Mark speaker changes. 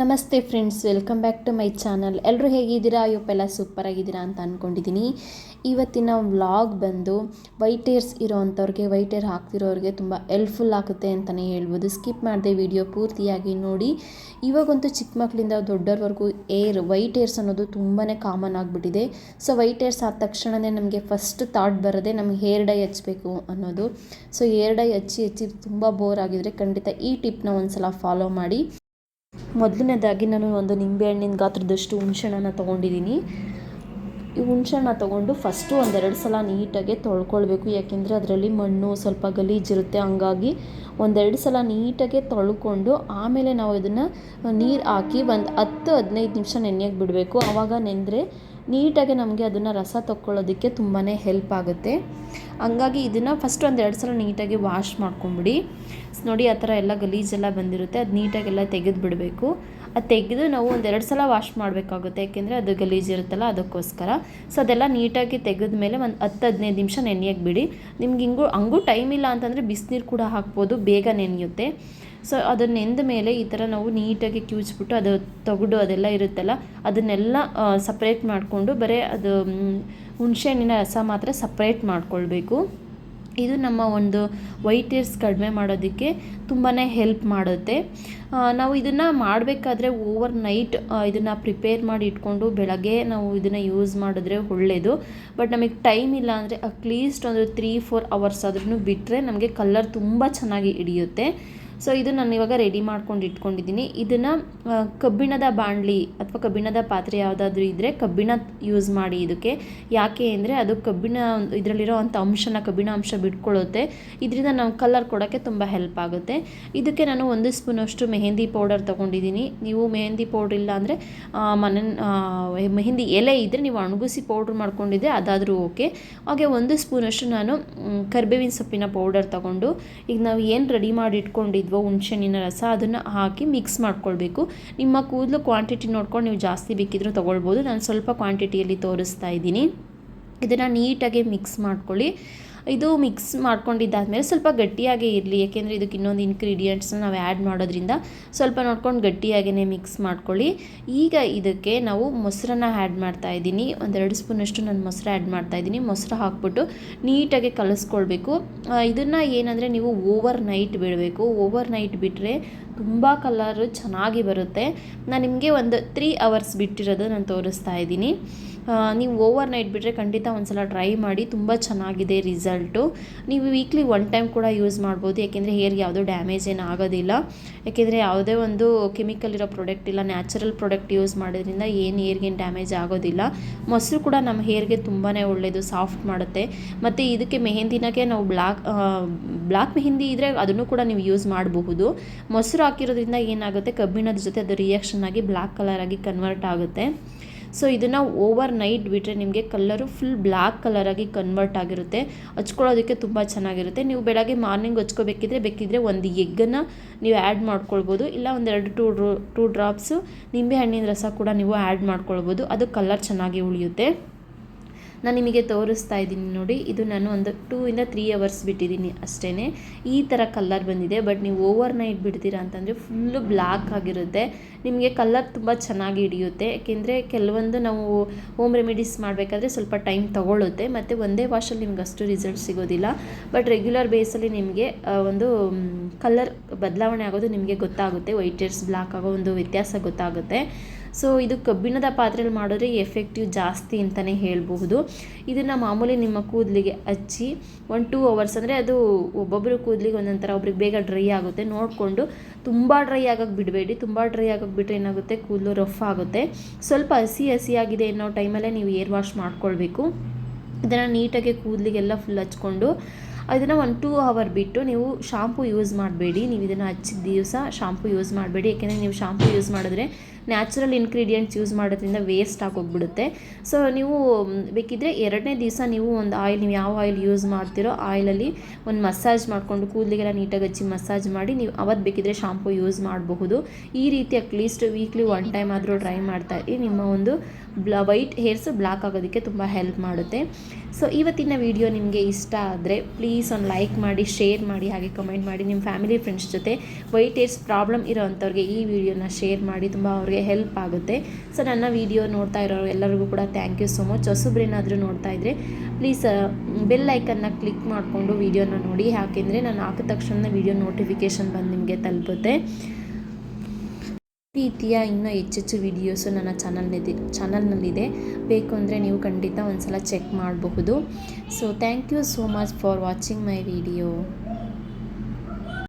Speaker 1: ನಮಸ್ತೆ friends, welcome back to my channel. ಎಲ್ಲರೂ ಹೇಗಿದ್ದೀರಾ? ಅಯ್ಯಪ್ಪ ಸೂಪರ್ ಆಗಿದ್ದೀರಾ ಅಂತ ಅಂದ್ಕೊಂಡಿದ್ದೀನಿ ಇವತ್ತಿನ ವ್ಲಾಗ್ ಬಂದು ವೈಟ್ ಏರ್ಸ್ ಇರೋವಂಥವ್ರಿಗೆ ವೈಟ್ ಏರ್ ಹಾಕ್ತಿರೋರಿಗೆ ತುಂಬ ಹೆಲ್ಪ್ಫುಲ್ ಆಗುತ್ತೆ ಅಂತಲೇ ಹೇಳ್ಬೋದು. ಸ್ಕಿಪ್ ಮಾಡಿದೆ ವಿಡಿಯೋ ಪೂರ್ತಿಯಾಗಿ ನೋಡಿ. ಇವಾಗಂತೂ ಚಿಕ್ಕ ಮಕ್ಕಳಿಂದ ದೊಡ್ಡವ್ರವರೆಗೂ ಏರ್ ವೈಟ್ ಏರ್ಸ್ ಅನ್ನೋದು ತುಂಬಾ ಕಾಮನ್ ಆಗಿಬಿಟ್ಟಿದೆ. ಸೊ ವೈಟ್ ಏರ್ಸ್ ಆದ ತಕ್ಷಣವೇ ನಮಗೆ ಫಸ್ಟ್ ಥಾಟ್ ಬರೋದೇ ನಮಗೆ ಹೇರ್ ಡೈ ಹಚ್ಚಬೇಕು ಅನ್ನೋದು. ಸೊ ಹೇರ್ ಡೈ ಹಚ್ಚಿ ಹಚ್ಚಿ ತುಂಬ ಬೋರ್ ಆಗಿದ್ರೆ ಖಂಡಿತ ಈ ಟಿಪ್ನ ಒಂದು ಸಲ ಫಾಲೋ ಮಾಡಿ. ಮೊದಲನೇದಾಗಿ ನಾನು ಒಂದು ನಿಂಬೆಹಣ್ಣಿನ ಗಾತ್ರದಷ್ಟು ಹುಣ್ಸೆಹಣ್ಣನ್ನು ತೊಗೊಂಡಿದ್ದೀನಿ. ಈ ಹುಣ್ಸೆಹಣ್ಣ ತೊಗೊಂಡು ಫಸ್ಟು ಒಂದೆರಡು ಸಲ ನೀಟಾಗಿ ತೊಳ್ಕೊಳ್ಬೇಕು. ಯಾಕೆಂದರೆ ಅದರಲ್ಲಿ ಮಣ್ಣು ಸ್ವಲ್ಪ ಗಲೀಜಿರುತ್ತೆ ಹಂಗಾಗಿ ಒಂದೆರಡು ಸಲ ನೀಟಾಗಿ ತೊಳ್ಕೊಂಡು ಆಮೇಲೆ ನಾವು ಇದನ್ನು ನೀರು ಹಾಕಿ ಒಂದು ಹತ್ತು ಹದಿನೈದು ನಿಮಿಷ ನೆನೆಯೋಕೆ ಬಿಡಬೇಕು. ಆವಾಗ ನೆಂದರೆ ನೀಟಾಗಿ ನಮಗೆ ಅದನ್ನು ರಸ ತಕ್ಕೊಳ್ಳೋದಕ್ಕೆ ತುಂಬಾ ಹೆಲ್ಪ್ ಆಗುತ್ತೆ. ಹಂಗಾಗಿ ಇದನ್ನು ಫಸ್ಟ್ ಒಂದು ಎರಡು ಸಲ ನೀಟಾಗಿ ವಾಶ್ ಮಾಡ್ಕೊಂಬಿಡಿ ನೋಡಿ, ಆ ಥರ ಎಲ್ಲ ಗಲೀಜೆಲ್ಲ ಬಂದಿರುತ್ತೆ. ಅದು ನೀಟಾಗೆಲ್ಲ ತೆಗೆದು ಬಿಡಬೇಕು ಅದು ತೆಗೆದು ನಾವು ಒಂದೆರಡು ಸಲ ವಾಶ್ ಮಾಡಬೇಕಾಗುತ್ತೆ. ಯಾಕೆಂದರೆ ಅದು ಗಲೀಜಿರುತ್ತಲ್ಲ ಅದಕ್ಕೋಸ್ಕರ. ಸೊ ಅದೆಲ್ಲ ನೀಟಾಗಿ ತೆಗೆದ ಮೇಲೆ ಒಂದು ಹತ್ತು ಹದಿನೈದು ನಿಮಿಷ ನೆನೆಯಕ್ಕೆ ಬಿಡಿ ನಿಮ್ಗೆ ಹಿಂಗೂ, ಹಂಗೂ ಟೈಮ್ ಇಲ್ಲ ಅಂತಂದರೆ ಬಿಸಿನೀರು ಕೂಡ ಹಾಕ್ಬೋದು, ಬೇಗ ನೆನೆಯುತ್ತೆ. ಸೊ ಅದನ್ನು ನೆಂದ ಮೇಲೆ ಈ ಥರ ನಾವು ನೀಟಾಗಿ ಕ್ಯೂಚ್ಬಿಟ್ಟು ಅದು ತೊಗೊಂಡು ಅದೆಲ್ಲ ಇರುತ್ತಲ್ಲ, ಅದನ್ನೆಲ್ಲ ಸಪ್ರೇಟ್ ಮಾಡಿಕೊಂಡು ಬರೀ ಅದು ಹುಣಸೆಹಣ್ಣಿನ ರಸ ಮಾತ್ರ ಸಪ್ರೇಟ್ ಮಾಡ್ಕೊಳ್ಬೇಕು. ಇದು ನಮ್ಮ ಒಂದು ವೈಟ್ ಏರ್ಸ್ ಕಡಿಮೆ ಮಾಡೋದಕ್ಕೆ ತುಂಬಾ ಹೆಲ್ಪ್ ಮಾಡುತ್ತೆ. ನಾವು ಇದನ್ನು ಮಾಡಬೇಕಾದ್ರೆ ಓವರ್ ನೈಟ್ ಇದನ್ನು ಪ್ರಿಪೇರ್ ಮಾಡಿ ಇಟ್ಕೊಂಡು ಬೆಳಗ್ಗೆ ನಾವು ಇದನ್ನು ಯೂಸ್ ಮಾಡಿದ್ರೆ ಒಳ್ಳೆಯದು ಬಟ್ ನಮಗೆ ಟೈಮ್ ಇಲ್ಲ ಅಂದರೆ ಅಟ್ಲೀಸ್ಟ್ ಒಂದು ತ್ರೀ, ಫೋರ್ ಅವರ್ಸ್ ಆದ್ರೂ ಬಿಟ್ಟರೆ ನಮಗೆ ಕಲರ್ ತುಂಬ ಚೆನ್ನಾಗಿ ಹಿಡಿಯುತ್ತೆ. ಸೊ ಇದು ನಾನು ಇವಾಗ ರೆಡಿ ಮಾಡ್ಕೊಂಡು ಇಟ್ಕೊಂಡಿದ್ದೀನಿ. ಇದನ್ನು ಕಬ್ಬಿಣದ ಬಾಣಲಿ ಅಥವಾ ಕಬ್ಬಿಣದ ಪಾತ್ರೆ ಯಾವುದಾದ್ರೂ ಇದ್ದರೆ ಕಬ್ಬಿಣ ಯೂಸ್ ಮಾಡಿ ಇದಕ್ಕೆ. ಯಾಕೆ ಅಂದರೆ ಅದು ಕಬ್ಬಿಣ, ಇದರಲ್ಲಿರೋ ಅಂಥ ಅಂಶನ ಕಬ್ಬಿಣ ಅಂಶ ಬಿಟ್ಕೊಳ್ಳುತ್ತೆ ಇದರಿಂದ ನಾವು ಕಲರ್ ಕೊಡೋಕ್ಕೆ ತುಂಬ ಹೆಲ್ಪ್ ಆಗುತ್ತೆ. ಇದಕ್ಕೆ ನಾನು ಒಂದು ಸ್ಪೂನಷ್ಟು ಮೆಹಂದಿ ಪೌಡರ್ ತೊಗೊಂಡಿದ್ದೀನಿ. ನೀವು ಮೆಹಂದಿ ಪೌಡ್ರ್ ಇಲ್ಲ ಅಂದರೆ ಮನೆ ಮೆಹಂದಿ ಎಲೆ ಇದ್ದರೆ ನೀವು ಒಣಗಿಸಿ ಪೌಡ್ರ್ ಮಾಡ್ಕೊಂಡಿದ್ದೆ ಅದಾದರೂ ಓಕೆ ಹಾಗೆ ಒಂದು ಸ್ಪೂನಷ್ಟು ನಾನು ಕರ್ಬೇವಿನ ಸೊಪ್ಪಿನ ಪೌಡರ್ ತೊಗೊಂಡು, ಈಗ ನಾವು ಏನು ರೆಡಿ ಮಾಡಿ ಇಟ್ಕೊಂಡಿದ್ವಿ ಇದ್ವೋ ಹುಣ್ಸೆಹಣ್ಣಿನ ರಸ, ಅದನ್ನು ಹಾಕಿ ಮಿಕ್ಸ್ ಮಾಡ್ಕೊಳ್ಬೇಕು. ನಿಮ್ಮ ಕೂದಲು ಕ್ವಾಂಟಿಟಿ ನೋಡ್ಕೊಂಡು ನೀವು ಜಾಸ್ತಿ ಬೇಕಿದ್ರೂ ತೊಗೊಳ್ಬೋದು. ನಾನು ಸ್ವಲ್ಪ ಕ್ವಾಂಟಿಟಿಯಲ್ಲಿ ತೋರಿಸ್ತಾ ಇದ್ದೀನಿ. ಇದನ್ನು ನೀಟಾಗಿ ಮಿಕ್ಸ್ ಮಾಡ್ಕೊಳ್ಳಿ. ಇದು ಮಿಕ್ಸ್ ಮಾಡ್ಕೊಂಡಿದ್ದಾದಮೇಲೆ ಸ್ವಲ್ಪ ಗಟ್ಟಿಯಾಗೇ ಇರಲಿ ಯಾಕೆಂದರೆ ಇದಕ್ಕೆ ಇನ್ನೊಂದು ಇನ್ಗ್ರೀಡಿಯೆಂಟ್ಸ್ನ ನಾವು ಆ್ಯಡ್ ಮಾಡೋದ್ರಿಂದ ಸ್ವಲ್ಪ ನೋಡ್ಕೊಂಡು ಗಟ್ಟಿಯಾಗೇ ಮಿಕ್ಸ್ ಮಾಡ್ಕೊಳ್ಳಿ. ಈಗ ಇದಕ್ಕೆ ನಾವು ಮೊಸರನ್ನ ಆ್ಯಡ್ ಮಾಡ್ತಾ ಇದ್ದೀನಿ. ಒಂದೆರಡು ಸ್ಪೂನಷ್ಟು ನಾನು ಮೊಸರು ಆ್ಯಡ್ ಮಾಡ್ತಾ ಇದ್ದೀನಿ. ಮೊಸರು ಹಾಕ್ಬಿಟ್ಟು ನೀಟಾಗಿ ಕಲಿಸ್ಕೊಳ್ಬೇಕು. ಇದನ್ನು ಏನಂದರೆ ನೀವು ಓವರ್ ನೈಟ್ ಬಿಡಬೇಕು. ಓವರ್ ನೈಟ್ ಬಿಟ್ಟರೆ ತುಂಬ ಕಲರು ಚೆನ್ನಾಗಿ ಬರುತ್ತೆ. ನಾನು ನಿಮಗೆ ಒಂದು ತ್ರೀ ಅವರ್ಸ್ ಬಿಟ್ಟಿರೋದು ನಾನು ತೋರಿಸ್ತಾ ಇದ್ದೀನಿ. ನೀವು ಓವರ್ ನೈಟ್ ಬಿಟ್ಟರೆ ಖಂಡಿತ ಒಂದು ಸಲ ಟ್ರೈ ಮಾಡಿ, ತುಂಬ ಚೆನ್ನಾಗಿದೆ ರಿಸಲ್ಟು. ನೀವು ವೀಕ್ಲಿ ಒನ್ ಟೈಮ್ ಕೂಡ ಯೂಸ್ ಮಾಡ್ಬೋದು, ಯಾಕೆಂದರೆ ಹೇರ್ಗೆ ಯಾವುದೋ ಡ್ಯಾಮೇಜ್ ಏನು ಆಗೋದಿಲ್ಲ. ಯಾಕೆಂದರೆ ಯಾವುದೇ ಒಂದು ಕೆಮಿಕಲ್ ಇರೋ ಪ್ರಾಡಕ್ಟ್ ಇಲ್ಲ, ನ್ಯಾಚುರಲ್ ಪ್ರಾಡಕ್ಟ್ ಯೂಸ್ ಮಾಡೋದ್ರಿಂದ ಏನು ಹೇರ್ಗೇನು ಡ್ಯಾಮೇಜ್ ಆಗೋದಿಲ್ಲ. ಮೊಸರು ಕೂಡ ನಮ್ಮ ಹೇರ್ಗೆ ತುಂಬಾ ಒಳ್ಳೆಯದು ಸಾಫ್ಟ್ ಮಾಡುತ್ತೆ. ಮತ್ತು ಇದಕ್ಕೆ ಮೆಹಂದಿನಾಗೆ ನಾವು ಬ್ಲಾಕ್ ಬ್ಲ್ಯಾಕ್ ಮೆಹಂದಿ ಇದ್ದರೆ ಅದನ್ನು ಕೂಡ ನೀವು ಯೂಸ್ ಮಾಡಬಹುದು. ಮೊಸರು ಹಾಕಿರೋದ್ರಿಂದ ಏನಾಗುತ್ತೆ, ಕಬ್ಬಿಣದ ಜೊತೆ ಅದು ರಿಯಾಕ್ಷನ್ ಆಗಿ ಬ್ಲ್ಯಾಕ್ ಕಲರ್ ಆಗಿ ಕನ್ವರ್ಟ್ ಆಗುತ್ತೆ. ಸೊ ಇದನ್ನು ಓವರ್ ನೈಟ್ ಬಿಟ್ಟರೆ ನಿಮಗೆ ಕಲ್ಲರು ಫುಲ್ ಬ್ಲ್ಯಾಕ್ ಕಲರಾಗಿ ಕನ್ವರ್ಟ್ ಆಗಿರುತ್ತೆ. ಹಚ್ಕೊಳ್ಳೋದಕ್ಕೆ ತುಂಬ ಚೆನ್ನಾಗಿರುತ್ತೆ. ನೀವು ಬೆಳಗ್ಗೆ ಮಾರ್ನಿಂಗ್ ಹಚ್ಕೋಬೇಕಿದ್ರೆ ಬೇಕಿದ್ರೆ ಒಂದು ಎಗ್ಗನ್ನು ನೀವು ಆ್ಯಡ್ ಮಾಡ್ಕೊಳ್ಬೋದು. ಇಲ್ಲ ಒಂದೆರಡು ಟೂ ಟೂ ಡ್ರಾಪ್ಸು ನಿಂಬೆ ಹಣ್ಣಿನ ರಸ ಕೂಡ ನೀವು ಆ್ಯಡ್ ಮಾಡ್ಕೊಳ್ಬೋದು. ಅದು ಕಲರ್ ಚೆನ್ನಾಗಿ ಉಳಿಯುತ್ತೆ. ನಾನು ನಿಮಗೆ ತೋರಿಸ್ತಾ ಇದ್ದೀನಿ ನೋಡಿ. ಇದು ನಾನು ಒಂದು ಟೂ ಇಂದ ತ್ರೀ ಅವರ್ಸ್ ಬಿಟ್ಟಿದ್ದೀನಿ ಅಷ್ಟೇ ಈ ಥರ ಕಲ್ಲರ್ ಬಂದಿದೆ ಬಟ್ ನೀವು ಓವರ್ ನೈಟ್ ಬಿಡ್ತೀರಾ ಅಂತಂದರೆ ಫುಲ್ಲು ಬ್ಲ್ಯಾಕ್ ಆಗಿರುತ್ತೆ. ನಿಮಗೆ ಕಲ್ಲರ್ ತುಂಬ ಚೆನ್ನಾಗಿ ಹಿಡಿಯುತ್ತೆ. ಏಕೆಂದರೆ ಕೆಲವೊಂದು ನಾವು ಹೋಮ್ ರೆಮಿಡೀಸ್ ಮಾಡಬೇಕಾದ್ರೆ ಸ್ವಲ್ಪ ಟೈಮ್ ತಗೊಳ್ಳುತ್ತೆ ಮತ್ತು ಒಂದೇ ವಾಶಲ್ಲಿ ನಿಮ್ಗೆ ಅಷ್ಟು ರಿಸಲ್ಟ್ ಸಿಗೋದಿಲ್ಲ. ಬಟ್ ರೆಗ್ಯುಲರ್ ಬೇಸಲ್ಲಿ ನಿಮಗೆ ಒಂದು ಕಲ್ಲರ್ ಬದಲಾವಣೆ ಆಗೋದು ನಿಮಗೆ ಗೊತ್ತಾಗುತ್ತೆ. ವೈಟ್ ಏರ್ಸ್ ಬ್ಲ್ಯಾಕ್ ಆಗೋ ಒಂದು ವ್ಯತ್ಯಾಸ ಗೊತ್ತಾಗುತ್ತೆ. ಸೊ ಇದು ಕಬ್ಬಿಣದ ಪಾತ್ರೆಯಲ್ಲಿ ಮಾಡಿದ್ರೆ ಎಫೆಕ್ಟಿವ್ ಜಾಸ್ತಿ ಅಂತಲೇ ಹೇಳಬಹುದು. ಇದನ್ನು ಮಾಮೂಲಿ ನಿಮ್ಮ ಕೂದಲಿಗೆ ಹಚ್ಚಿ ಒನ್ ಟೂ ಅವರ್ಸ್ ಅಂದರೆ ಅದು ಒಬ್ಬೊಬ್ಬರು ಕೂದಲಿಗೆ ಒಂದೊಂದು ಒಬ್ರಿಗೆ ಬೇಗ ಡ್ರೈ ಆಗುತ್ತೆ. ನೋಡಿಕೊಂಡು ತುಂಬ ಡ್ರೈ ಆಗೋಕ್ಕೆ ಬಿಡಬೇಡಿ. ತುಂಬ ಡ್ರೈ ಆಗೋಕ್ಕೆ ಬಿಟ್ಟರೆ ಏನಾಗುತ್ತೆ? ಕೂದಲು ರಫ್ ಆಗುತ್ತೆ. ಸ್ವಲ್ಪ ಹಸಿ ಹಸಿಯಾಗಿದೆ ಅನ್ನೋ ಟೈಮಲ್ಲೇ ನೀವು ಏರ್ ವಾಶ್ ಮಾಡ್ಕೊಳ್ಬೇಕು. ಇದನ್ನು ನೀಟಾಗಿ ಕೂದಲಿಗೆಲ್ಲ ಫುಲ್ ಹಚ್ಕೊಂಡು ಅದನ್ನು ಒಂದು ಟೂ ಅವರ್ ಬಿಟ್ಟು ನೀವು ಶಾಂಪು ಯೂಸ್ ಮಾಡಬೇಡಿ. ನೀವು ಇದನ್ನು ಹಚ್ಚಿದ ದಿವಸ ಶಾಂಪು ಯೂಸ್ ಮಾಡಬೇಡಿ. ಯಾಕೆಂದರೆ ನೀವು ಶಾಂಪು ಯೂಸ್ ಮಾಡಿದ್ರೆ ನ್ಯಾಚುರಲ್ ಇನ್ಗ್ರೀಡಿಯೆಂಟ್ಸ್ ಯೂಸ್ ಮಾಡೋದ್ರಿಂದ ವೇಸ್ಟ್ ಆಗೋಗ್ಬಿಡುತ್ತೆ. ಸೊ ನೀವು ಬೇಕಿದ್ದರೆ ಎರಡನೇ ದಿವಸ ನೀವು ಒಂದು ಆಯಿಲ್ ನೀವು ಯಾವ ಆಯಿಲ್ ಯೂಸ್ ಮಾಡ್ತೀರೋ ಆಯಿಲಲ್ಲಿ ಒಂದು ಮಸಾಜ್ ಮಾಡಿಕೊಂಡು ಕೂದಲಿಗೆಲ್ಲ ನೀಟಾಗಿ ಹಚ್ಚಿ ಮಸಾಜ್ ಮಾಡಿ ನೀವು ಅವತ್ತು ಬೇಕಿದ್ರೆ ಶಾಂಪು ಯೂಸ್ ಮಾಡಬಹುದು. ಈ ರೀತಿ at least weekly one time ಆದರೂ ಟ್ರೈ ಮಾಡ್ತಾ ಇರಿ. ನಿಮ್ಮ ಒಂದು ಬ್ಲ ವೈಟ್ ಹೇರ್ಸ್ ಬ್ಲ್ಯಾಕ್ ಆಗೋದಕ್ಕೆ ತುಂಬ ಹೆಲ್ಪ್ ಮಾಡುತ್ತೆ. ಸೊ ಇವತ್ತಿನ ವಿಡಿಯೋ ನಿಮಗೆ ಇಷ್ಟ ಆದರೆ ಪ್ಲೀಸ್ ಒಂದು ಲೈಕ್ ಮಾಡಿ ಶೇರ್ ಮಾಡಿ, ಹಾಗೆ ಕಮೆಂಟ್ ಮಾಡಿ. ನಿಮ್ಮ ಫ್ಯಾಮಿಲಿ ಫ್ರೆಂಡ್ಸ್ ಜೊತೆ ವೈಟ್ ಹೇರ್ಸ್ ಪ್ರಾಬ್ಲಮ್ ಇರೋವಂಥವ್ರಿಗೆ ಈ ವಿಡಿಯೋನ ಶೇರ್ ಮಾಡಿ. ತುಂಬ ಅವ್ರಿಗೆ ಹೆಲ್ಪ್ ಆಗುತ್ತೆ. ಸೊ ನನ್ನ ವಿಡಿಯೋ ನೋಡ್ತಾ ಇರೋರು ಎಲ್ಲರಿಗೂ ಕೂಡ ಥ್ಯಾಂಕ್ ಯು ಸೊ ಮಚ್ ಹೊಸಬ್ರೇನಾದರೂ ನೋಡ್ತಾ ಇದ್ದರೆ ಪ್ಲೀಸ್ ಬೆಲ್ ಐಕನ್ನ ಕ್ಲಿಕ್ ಮಾಡಿಕೊಂಡು ವೀಡಿಯೋನ ನೋಡಿ. ಯಾಕೆಂದರೆ ನಾನು ಹಾಕಿದ ತಕ್ಷಣ ವಿಡಿಯೋ ನೋಟಿಫಿಕೇಷನ್ ಬಂದು ನಿಮಗೆ ತಲುಪುತ್ತೆ. ರೀತಿಯ ಇನ್ನೂ ಹೆಚ್ಚೆಚ್ಚು ವಿಡಿಯೋಸು ನನ್ನ ಚಾನಲ್ನಿದೆ ಚಾನಲ್ನಲ್ಲಿದೆ ಬೇಕು ಅಂದರೆ ನೀವು ಖಂಡಿತ ಒಂದ್ಸಲ ಚೆಕ್ ಮಾಡಬಹುದು. So thank you so much for watching my video